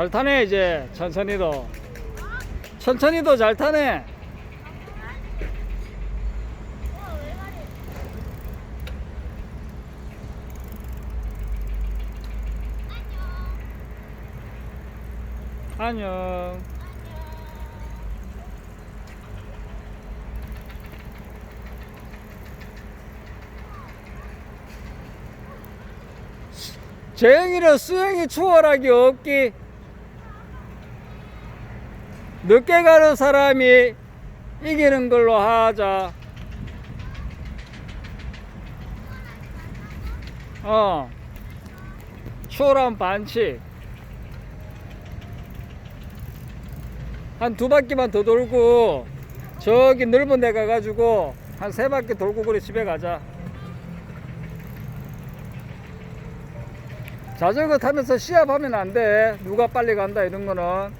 잘 타네 이제. 천천히도. 천천히도 잘 타네. 안녕. 재영이는 수영이 추월하기 없기 늦게 가는 사람이 이기는 걸로 하자 어 추월한 반칙 한 두 바퀴만 더 돌고 저기 넓은 데 가가지고 한 세 바퀴 돌고 그래 집에 가자 자전거 타면서 시합하면 안 돼. 누가 빨리 간다 이런 거는.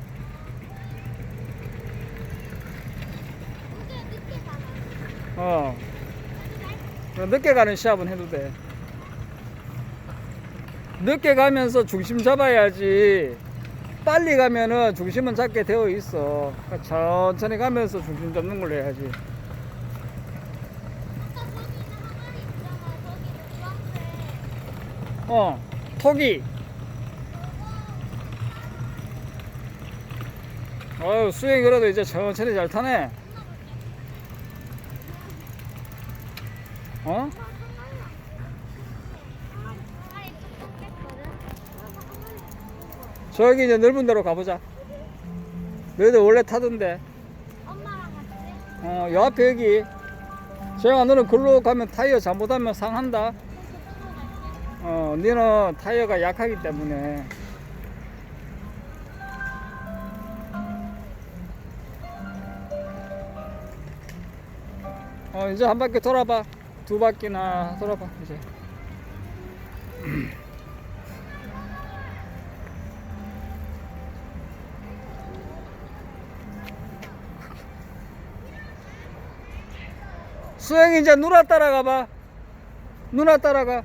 어. 늦게 가는 시합은 해도 돼. 늦게 가면서 중심 잡아야지. 빨리 가면은 중심은 잡게 되어 있어. 천천히 가면서 중심 잡는 걸로 해야지. 어. 토기. 어유 수영이 그래도 이제 천천히 잘 타네. 어? 저기 이제 넓은 데로 가보자. 너희들 원래 타던데. 엄마랑 같이? 어, 요 앞에 여기. 재영아, 너는 글로 가면 타이어 잘못하면 상한다. 어, 너는 타이어가 약하기 때문에. 어, 이제 한 바퀴 돌아봐. 두 바퀴나 돌아봐, 이제. 수영이 이제 누나 따라가 봐. 누나 따라가.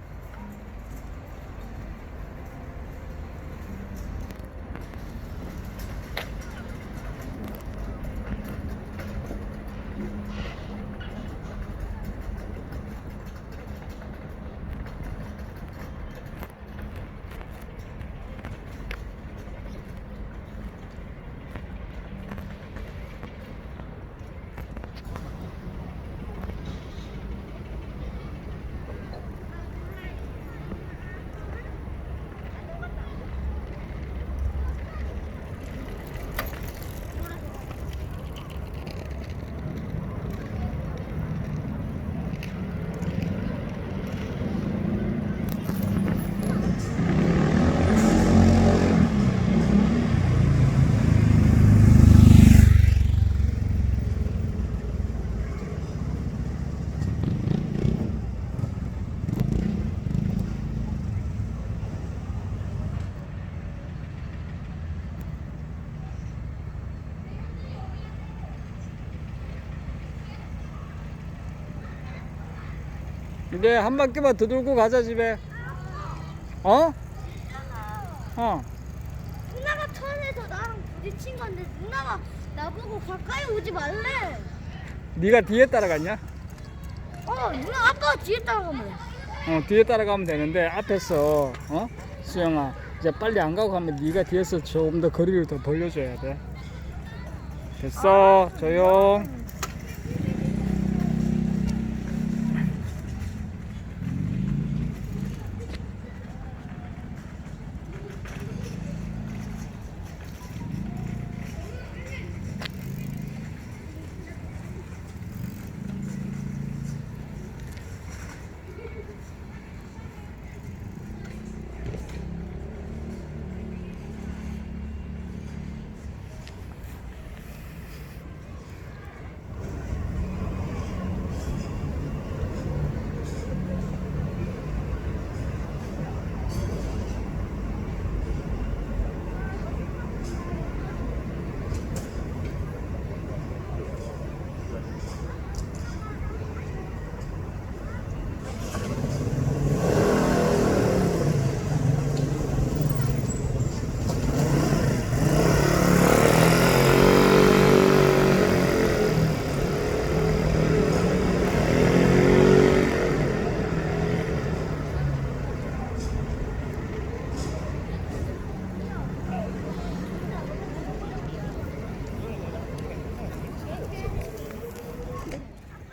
이제 한 바퀴만 더 돌고 가자 집에. 어? 어. 누나가 턴에서 나랑 부딪힌 건데 누나가 나보고 가까이 오지 말래. 네가 뒤에 따라갔냐? 어, 누나 아빠가 뒤에 따라가면. 어, 뒤에 따라가면 되는데 앞에서 어? 수영아 이제 빨리 안 가고 가면 네가 뒤에서 조금 더 거리를 더 벌려줘야 돼. 됐어 조용.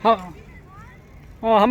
한, 어, 한 바퀴